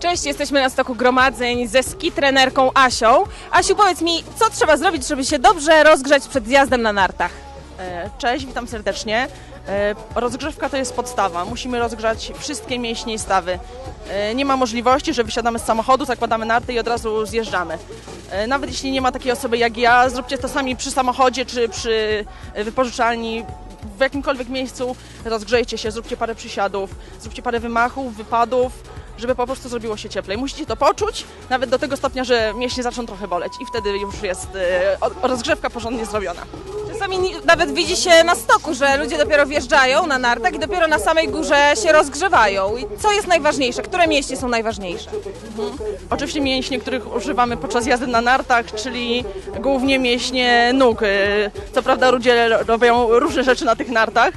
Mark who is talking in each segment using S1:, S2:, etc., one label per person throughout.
S1: Cześć, jesteśmy na stoku gromadzeń ze ski trenerką Asią. Asiu, powiedz mi, co trzeba zrobić, żeby się dobrze rozgrzać przed zjazdem na nartach?
S2: E, Cześć, witam serdecznie. E, Rozgrzewka to jest podstawa. Musimy rozgrzać wszystkie mięśnie i stawy. E, Nie ma możliwości, że wysiadamy z samochodu, zakładamy narty i od razu zjeżdżamy. Nawet jeśli nie ma takiej osoby jak ja, zróbcie to sami przy samochodzie czy przy wypożyczalni. W jakimkolwiek miejscu rozgrzejcie się, zróbcie parę przysiadów, zróbcie parę wymachów, wypadów, żeby po prostu zrobiło się cieplej. Musicie to poczuć, nawet do tego stopnia, że mięśnie zaczną trochę boleć i wtedy już jest o- rozgrzewka porządnie zrobiona.
S1: Czasami nawet widzi się na stoku, że ludzie dopiero wjeżdżają na nartach i dopiero na samej górze się rozgrzewają. I co jest najważniejsze? Które mięśnie są najważniejsze?
S2: Oczywiście mięśnie, których używamy podczas jazdy na nartach, czyli głównie mięśnie nóg. E, Co prawda ludzie robią różne rzeczy na tych nartach,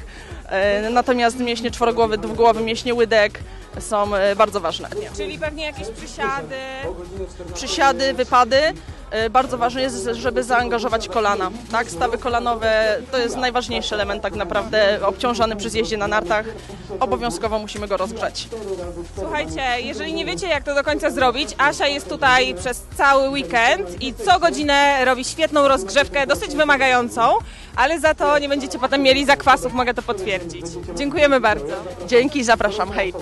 S2: natomiast mięśnie czworogłowy, dwugłowy, mięśnie łydek są e, bardzo ważne.
S1: Czyli pewnie jakieś przysiady.
S2: Przysiady, wypady. E, Bardzo ważne jest, żeby zaangażować kolana. Tak? Stawy kolanowe to jest najważniejszy element tak naprawdę obciążany przy zjeździe na nartach. Obowiązkowo musimy go rozgrzać.
S1: Słuchajcie, jeżeli nie wiecie, jak to do końca zrobić, Asia jest tutaj przez cały weekend i co godzinę robi świetną rozgrzewkę, dosyć wymagającą, ale za to nie będziecie potem mieli zakwasów, mogę to potwierdzić. Dziękujemy bardzo.
S2: Dzięki, zapraszam. Hej!